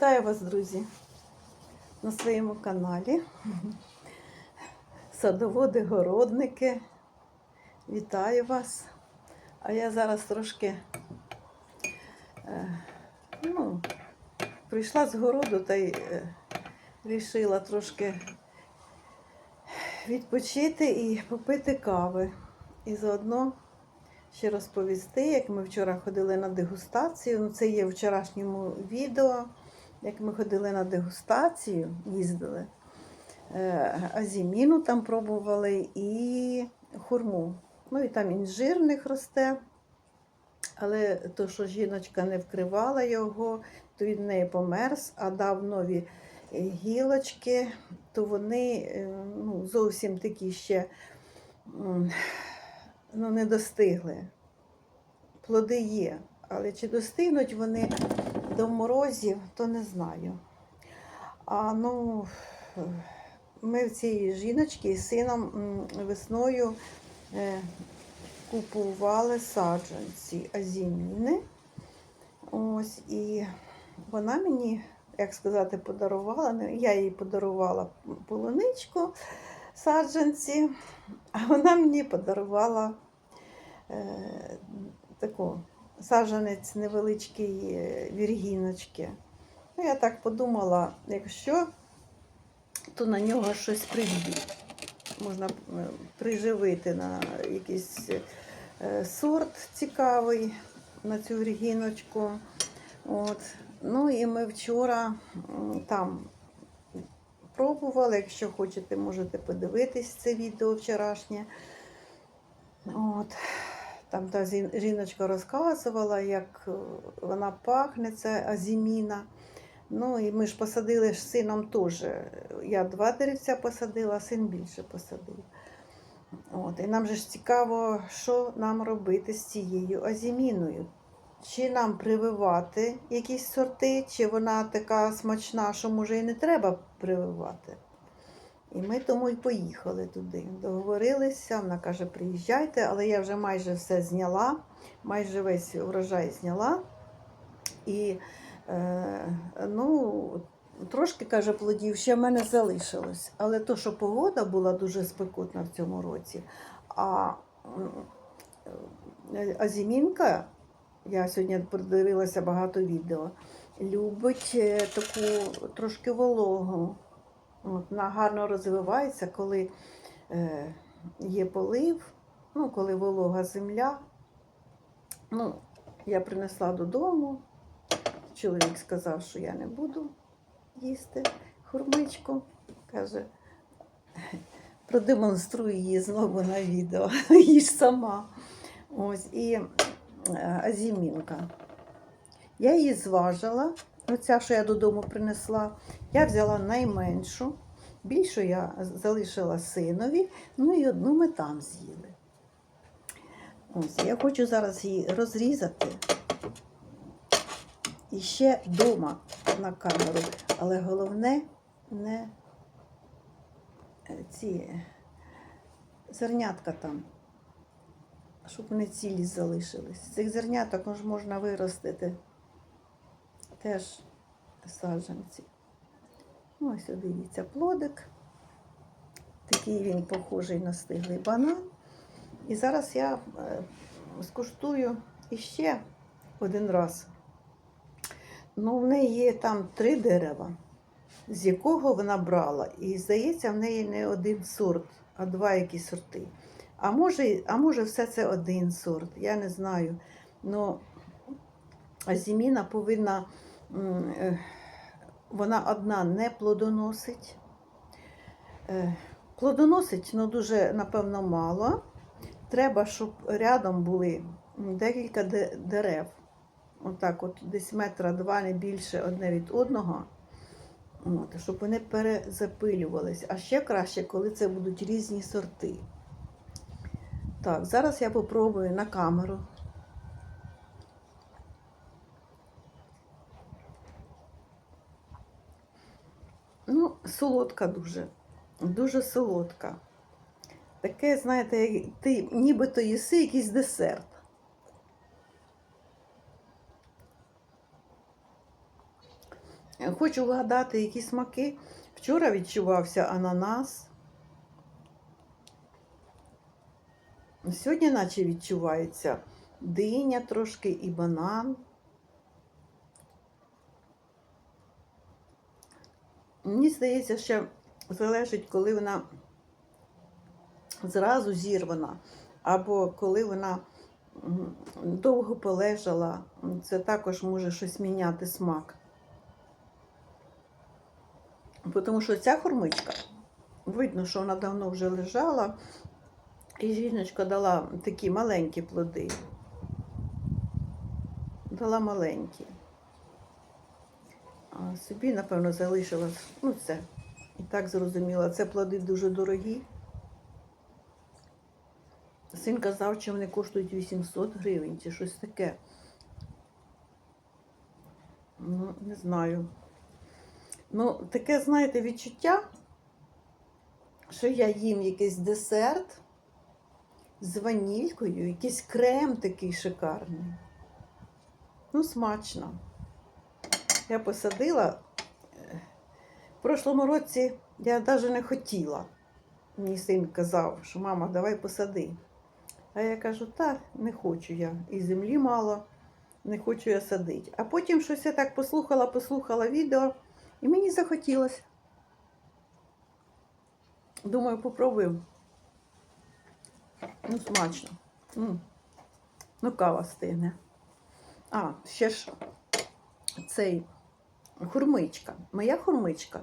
Вітаю вас, друзі, на своєму каналі. Садоводи, городники. Вітаю вас. А я зараз трошки е, ну, прийшла з городу та й е, вирішила трошки відпочити і попити кави. І заодно ще розповісти, як ми вчора ходили на дегустацію. Ну, це є в вчорашньому відео, як ми ходили на дегустацію, їздили. Е, Азіміну там пробували і хурму. Ну і там інжир в росте. Але то, що жіночка не вкривала його, то він в неї померз, а дав нові е, гілочки, то вони е, ну, зовсім такі ще ну, не достигли. Плоди є, але чи достигнуть вони до морозів, то не знаю. А ну, ми в цієї жіночки з сином весною е, купували саджанці азіміни. Ось, і вона мені, як сказати, подарувала. ну, Я їй подарувала полуничку саджанці, а вона мені подарувала е, таку саджанець невеличкий е, віргіночки. Ну, я так подумала, якщо, то на нього щось приб'ють. Можна е, приживити на якийсь е, сорт цікавий на цю віргіночку. От. Ну і ми вчора там пробували. Якщо хочете, можете подивитись це відео вчорашнє. От. Там та жіночка розказувала, як е, вона пахне, це азіміна. Ну і ми ж посадили з сином теж. Я два деревця посадила, а син більше посадив. От. І нам же ж цікаво, що нам робити з цією азіміною. Чи нам прививати якісь сорти, чи вона така смачна, що може і не треба прививати. І ми тому й поїхали туди. Договорилися, вона каже, приїжджайте, але я вже майже все зняла, майже весь урожай зняла. І е, ну, трошки, каже, плодів ще в мене залишилось. Але то, що погода була дуже спекотна в цьому році, а м, е, азімінка, я сьогодні подивилася багато відео, любить е, таку трошки вологу. Вона гарно розвивається, коли е, є полив, ну, коли волога земля. Ну, я принесла додому. Чоловік сказав, що я не буду їсти хурмичку. Каже, продемонструю її знову на відео. Їж сама. Ось і е, азімінка. Я її зважила. Оця, що я додому принесла, я взяла найменшу, більшу я залишила синові, ну і одну ми там з'їли. Ось, я хочу зараз її розрізати. І ще вдома на камеру. Але головне не е, ці зернятка там, щоб вони цілі залишились. Цих зерняток можна виростити теж саджанці. Ну, Ось дивіться, плодик. Такий він похожий на стиглий банан. І зараз я е, скуштую іще один раз. Ну, в неї є там три дерева, з якого вона брала. І здається, в неї не один сорт, а два якісь сорти. А може, а може все це один сорт, я не знаю. Ну, азіміна повинна, м, е, вона одна не плодоносить. Е, Плодоносить, ну дуже, напевно, мало. Треба, щоб рядом були декілька дерев. Отак, от десь метра два, не більше одне від одного. От, щоб вони перезапилювались. А ще краще, коли це будуть різні сорти. Так, зараз я попробую на камеру. Ну, солодка дуже. Дуже солодка. Таке, знаєте, ти нібито їси якийсь десерт. Хочу вгадати, які смаки. Вчора відчувався ананас. Сьогодні, наче відчувається диня трошки і банан. Мені здається, що залежить, коли вона зразу зірвана, або коли вона довго полежала, це також може щось міняти смак. Тому що ця хурмичка, видно, що вона давно вже лежала, і жіночка дала такі маленькі плоди. Дала маленькі. Собі, напевно, залишила, ну це, і так зрозуміла, це плоди дуже дорогі. Син казав, що вони коштують 800 гривень чи щось таке. Ну, не знаю. Ну, таке, знаєте, відчуття, що я їм якийсь десерт з ванількою, якийсь крем такий шикарний. Ну, смачно. Я посадила. В прошлому році я навіть не хотіла. Мій син казав, що мама, давай посади. А я кажу, так, не хочу я. І землі мало, не хочу я садити. А потім щось я так послухала, послухала відео, і мені захотілося. Думаю, попробую. Ну, смачно. М. Ну, кава стигне. А, ще ж цей хурмичка. Моя хурмичка.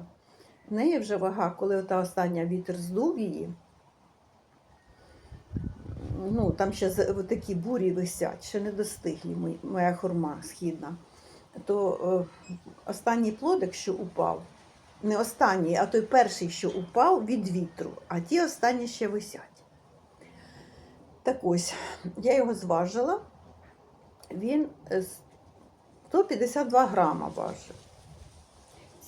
В неї вже вага, коли ота остання вітер здув її. Ну, там ще такі бурі висять, ще не достиглі мої- моя хурма східна. То е, останній плодик, що упав, не останній, а той перший, що упав від вітру, а ті останні ще висять. Так ось, я його зважила, він е, 152 грама важить.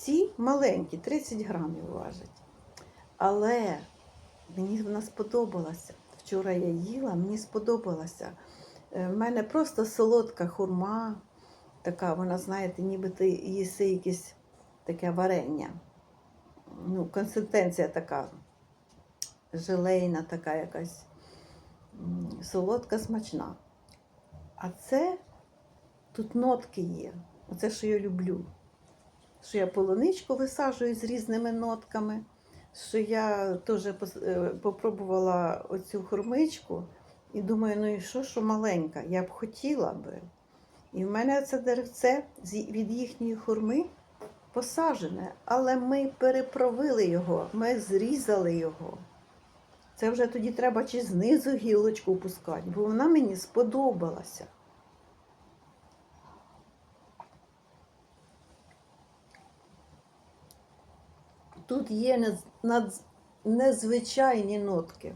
Ці маленькі, 30 грамів важать. Але мені вона сподобалася. Вчора я їла, мені сподобалася. Е, В мене просто солодка хурма, така, вона, знаєте, ніби ти їси якесь таке варення. Ну, консистенція така желейна, така якась солодка, смачна. А це тут нотки є. Оце, що я люблю. Що я полуничку висаджую з різними нотками. Що я теж е, попробувала оцю хурмичку і думаю, ну і що, що маленька, я б хотіла би. І в мене це деревце від їхньої хурми посаджене, але ми переправили його, ми зрізали його. Це вже тоді треба чи знизу гілочку пускати, бо вона мені сподобалася. Тут є нез- незвичайні нотки.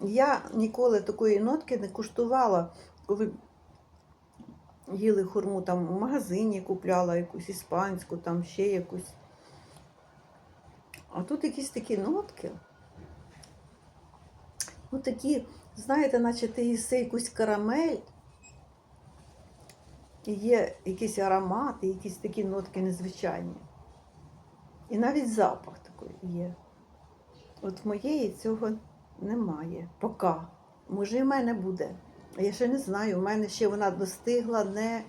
Я ніколи такої нотки не куштувала, коли їли хурму там в магазині, купляла якусь іспанську, там ще якусь. А тут якісь такі нотки. Ну такі, знаєте, наче ти їси якусь карамель, і є якийсь аромат, і якісь такі нотки незвичайні. І навіть запах такий є. От моєї цього немає. Поки. Може, і в мене буде. Я ще не знаю, в мене ще вона достигла, не,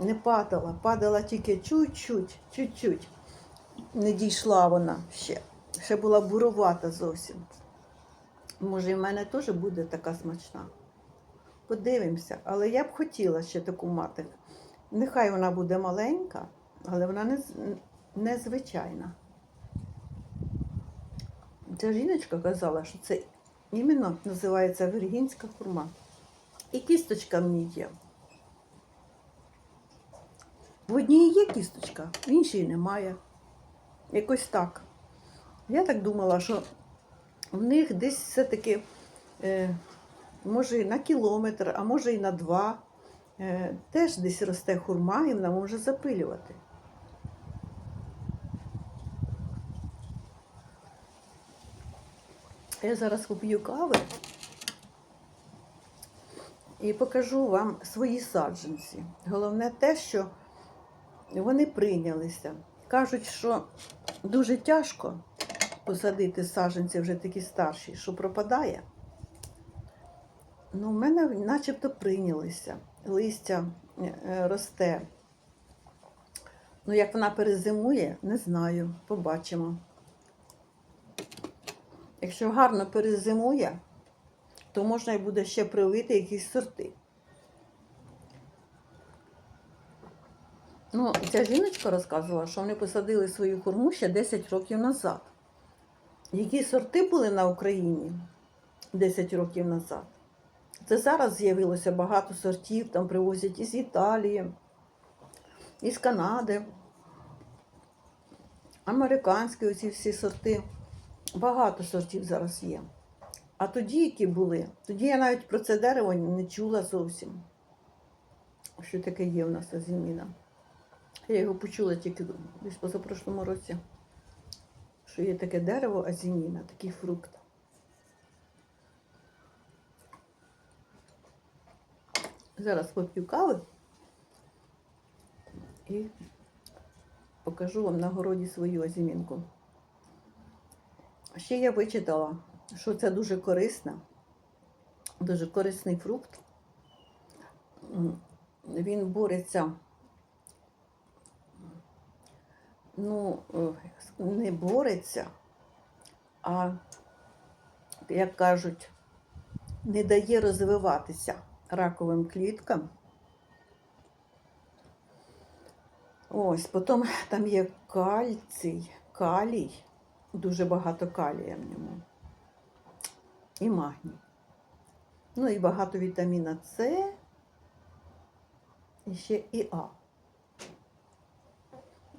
не падала. Падала тільки чуть-чуть, чуть-чуть. Не дійшла вона ще. Ще була буровата зовсім. Може, і в мене теж буде така смачна. Подивимося, але я б хотіла ще таку мати. Нехай вона буде маленька, але вона не, незвичайна. Ця жіночка казала, що це іменно називається віргінська хурма. І кісточка в ній є. В одній є кісточка, в іншій немає. Якось так. Я так думала, що в них десь все-таки, е, може, і на кілометр, а може і на два, е, теж десь росте хурма, і вона може запилювати. Я зараз поп'ю кави і покажу вам свої саджанці. Головне те, що вони прийнялися. Кажуть, що дуже тяжко посадити саджанці вже такі старші, що пропадає. Ну, в мене начебто прийнялися. Листя е, росте. Ну, як вона перезимує, не знаю. Побачимо. Якщо гарно перезимує, то можна і буде ще привити якісь сорти. Ну, ця жіночка розказувала, що вони посадили свою хурму ще 10 років назад. Які сорти були на Україні 10 років назад? Це зараз з'явилося багато сортів, там привозять із Італії, із Канади, американські оці всі сорти. Багато сортів зараз є. А тоді, які були, тоді я навіть про це дерево не чула зовсім. Що таке є в нас азіміна. Я його почула тільки десь позапрошлому році, що є таке дерево азіміна, такий фрукт. Зараз поп'ю кави і покажу вам на городі свою азімінку. Ще я вичитала, що це дуже корисна, дуже корисний фрукт. Він бореться, ну, е, не бореться, а, як кажуть, не дає розвиватися раковим кліткам. Ось, потім там є кальцій, калій, дуже багато калія в ньому. І магній. Ну і багато вітаміна С, і ще і А.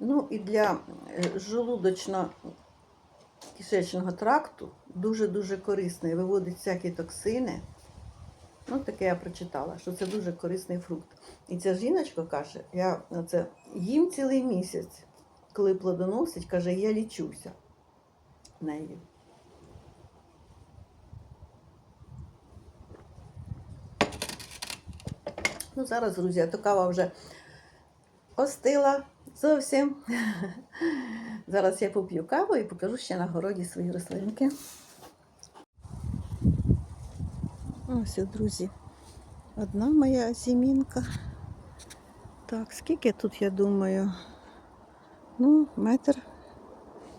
Ну і для е, желудочно-кишечного тракту дуже-дуже корисний. Виводить всякі токсини. Ну, таке я прочитала, що це дуже корисний фрукт. І ця жіночка каже, я це їм цілий місяць, коли плодоносить, каже, я лічуся нею. Ну, зараз, друзі, то кава вже остила зовсім. Зараз я поп'ю каву і покажу ще на городі свої рослинки. Ось, друзі, одна моя зімінка. Так, скільки тут, я думаю? Ну, метр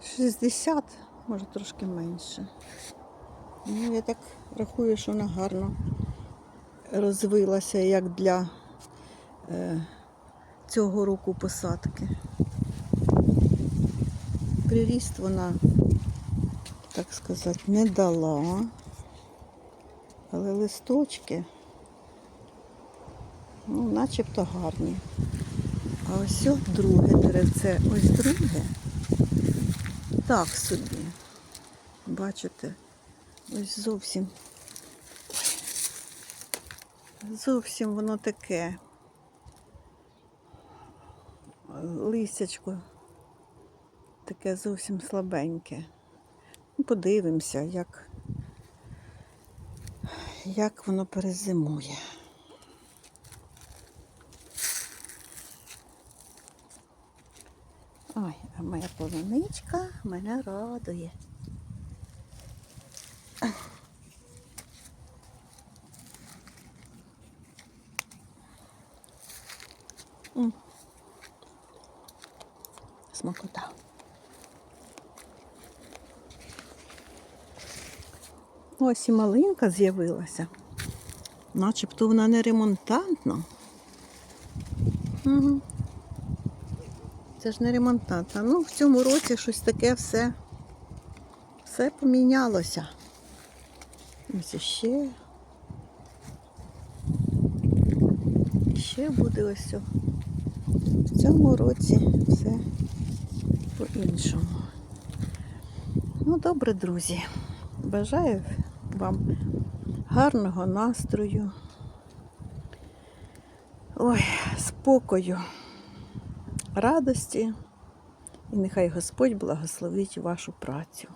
шістдесят, може трошки менше. Ну, я так рахую, що вона гарно розвилася як для е, цього року посадки. Приріст вона, так сказати, не дала. Але листочки, ну, начебто гарні. А ось друге деревце, ось друге. Так собі. Бачите, ось зовсім. Зовсім воно таке. Листячко таке зовсім слабеньке. Ну, Подивимося, як як воно перезимує. Ой, а моя полуничка мене радує. М. Смакота. Ось і малинка з'явилася. Начебто вона не ремонтантна. Угу. Це ж не ремонтантна. Ну, в цьому році щось таке все, все помінялося. Ось іще. Ще буде ось. В цьому році все по-іншому. Ну, добре, друзі. Бажаю вам гарного настрою. Ой, спокою, радості. І нехай Господь благословить вашу працю.